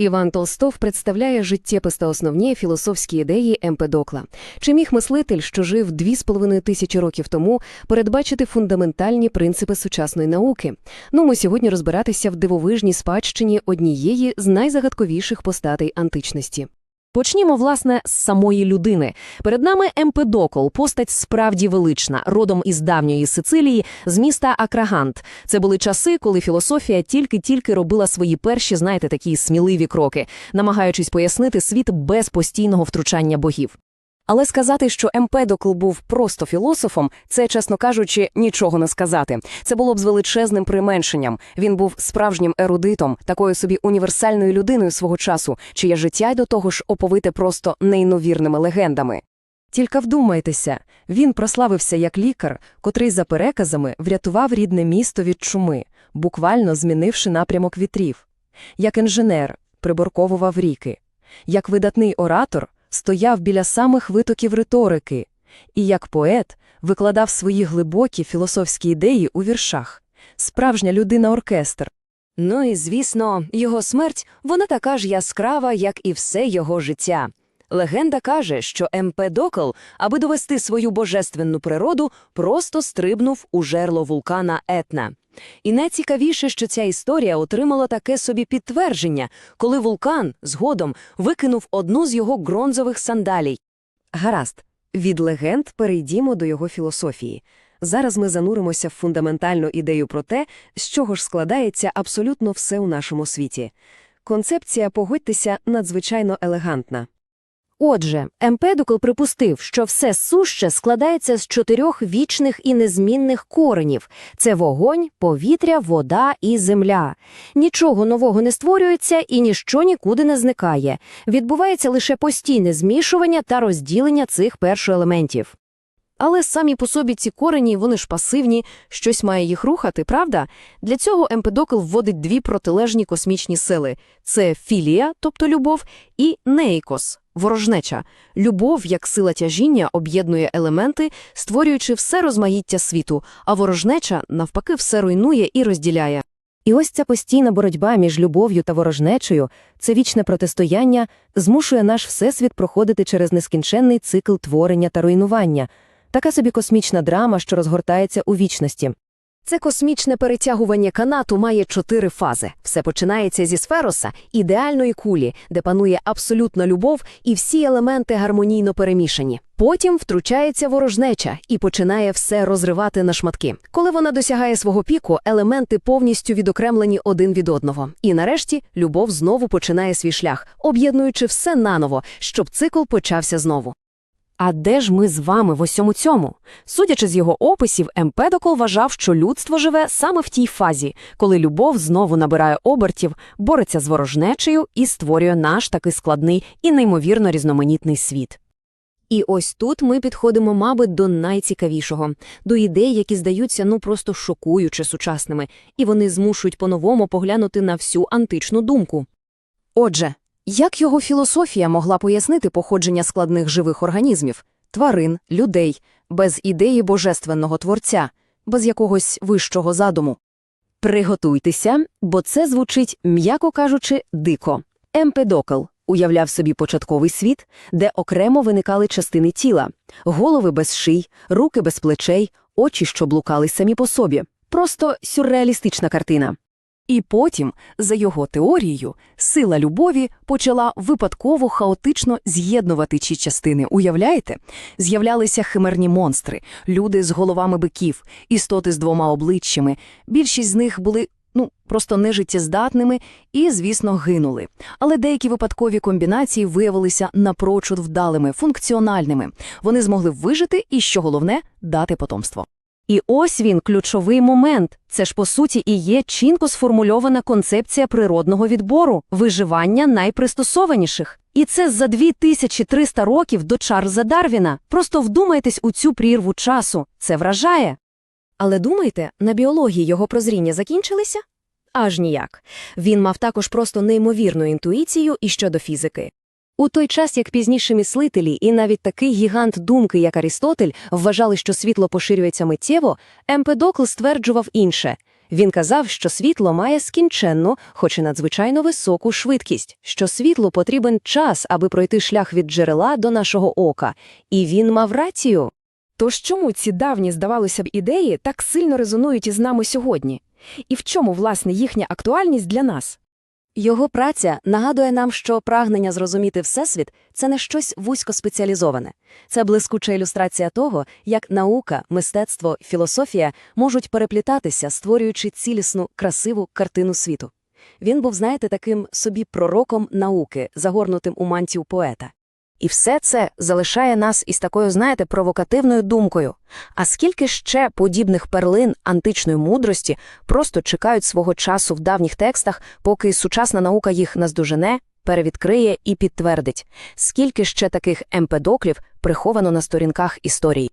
Іван Толстов представляє життєпис та основні філософські ідеї Емпедокла. Чи міг мислитель, що жив дві з половиною тисячі років тому, передбачити фундаментальні принципи сучасної науки? Ну, ми сьогодні розбиратися в дивовижній спадщині однієї з найзагадковіших постатей античності. Почнімо, власне, з самої людини. Перед нами Емпедокл, постать справді велична, родом із давньої Сицилії, з міста Акрагант. Це були часи, коли філософія тільки-тільки робила свої перші, знаєте, такі сміливі кроки, намагаючись пояснити світ без постійного втручання богів. Але сказати, що Емпедокл був просто філософом, це, чесно кажучи, нічого не сказати. Це було б з величезним применшенням. Він був справжнім ерудитом, такою собі універсальною людиною свого часу, чиє життя й до того ж оповите просто неймовірними легендами. Тільки вдумайтеся, він прославився як лікар, котрий за переказами врятував рідне місто від чуми, буквально змінивши напрямок вітрів. Як інженер приборковував ріки, як видатний оратор стояв біля самих витоків риторики, і як поет викладав свої глибокі філософські ідеї у віршах. Справжня людина-оркестр. Ну і, звісно, його смерть, вона така ж яскрава, як і все його життя. Легенда каже, що Емпедокл, аби довести свою божественну природу, просто стрибнув у жерло вулкана Етна. І найцікавіше, що ця історія отримала таке собі підтвердження, коли вулкан згодом викинув одну з його бронзових сандалій. Гаразд, від легенд перейдімо до його філософії. Зараз ми зануримося в фундаментальну ідею про те, з чого ж складається абсолютно все у нашому світі. Концепція, погодьтеся, надзвичайно елегантна. Отже, Емпедокл припустив, що все суще складається з чотирьох вічних і незмінних коренів – це вогонь, повітря, вода і земля. Нічого нового не створюється і ніщо нікуди не зникає. Відбувається лише постійне змішування та розділення цих першоелементів. Але самі по собі ці корені, вони ж пасивні, щось має їх рухати, правда? Для цього Емпедокл вводить дві протилежні космічні сили – це філія, тобто любов, і нейкос – ворожнеча. Любов, як сила тяжіння, об'єднує елементи, створюючи все розмаїття світу, а ворожнеча, навпаки, все руйнує і розділяє. І ось ця постійна боротьба між любов'ю та ворожнечею, це вічне протистояння, змушує наш всесвіт проходити через нескінченний цикл творення та руйнування – Така собі космічна драма, що розгортається у вічності. Це космічне перетягування канату має чотири фази. Все починається зі сфероса, ідеальної кулі, де панує абсолютна любов і всі елементи гармонійно перемішані. Потім втручається ворожнеча і починає все розривати на шматки. Коли вона досягає свого піку, елементи повністю відокремлені один від одного. І нарешті любов знову починає свій шлях, об'єднуючи все наново, щоб цикл почався знову. А де ж ми з вами в усьому цьому? Судячи з його описів, Емпедокл вважав, що людство живе саме в тій фазі, коли любов знову набирає обертів, бореться з ворожнечею і створює наш такий складний і неймовірно різноманітний світ. І ось тут ми підходимо, мабуть, до найцікавішого, до ідей, які здаються ну просто шокуючи сучасними, і вони змушують по-новому поглянути на всю античну думку. Отже, як його філософія могла пояснити походження складних живих організмів, тварин, людей, без ідеї божественного творця, без якогось вищого задуму? Приготуйтеся, бо це звучить, м'яко кажучи, дико. Емпедокл уявляв собі початковий світ, де окремо виникали частини тіла, голови без ший, руки без плечей, очі, що блукали самі по собі. Просто сюрреалістична картина. І потім, за його теорією, сила любові почала випадково хаотично з'єднувати ці частини. Уявляєте? З'являлися химерні монстри, люди з головами биків, істоти з двома обличчями. Більшість з них були ну просто нежиттєздатними і, звісно, гинули. Але деякі випадкові комбінації виявилися напрочуд вдалими, функціональними. Вони змогли вижити і, що головне, дати потомство. І ось він, ключовий момент. Це ж, по суті, і є чітко сформульована концепція природного відбору, виживання найпристосованіших. І це за 2300 років до Чарльза Дарвіна. Просто вдумайтесь у цю прірву часу. Це вражає. Але думаєте, на біології його прозріння закінчилися? Аж ніяк. Він мав також просто неймовірну інтуїцію і щодо фізики. У той час, як пізніші мислителі і навіть такий гігант думки, як Арістотель, вважали, що світло поширюється миттєво, Емпедокл стверджував інше. Він казав, що світло має скінченну, хоч і надзвичайно високу швидкість, що світлу потрібен час, аби пройти шлях від джерела до нашого ока. І він мав рацію. Тож чому ці давні, здавалося б, ідеї так сильно резонують із нами сьогодні? І в чому, власне, їхня актуальність для нас? Його праця нагадує нам, що прагнення зрозуміти Всесвіт – це не щось вузькоспеціалізоване. Це блискуча ілюстрація того, як наука, мистецтво, філософія можуть переплітатися, створюючи цілісну, красиву картину світу. Він був, знаєте, таким собі пророком науки, загорнутим у мантію поета. І все це залишає нас із такою, знаєте, провокативною думкою. А скільки ще подібних перлин античної мудрості просто чекають свого часу в давніх текстах, поки сучасна наука їх наздожене, перевідкриє і підтвердить? Скільки ще таких емпедоклів приховано на сторінках історії?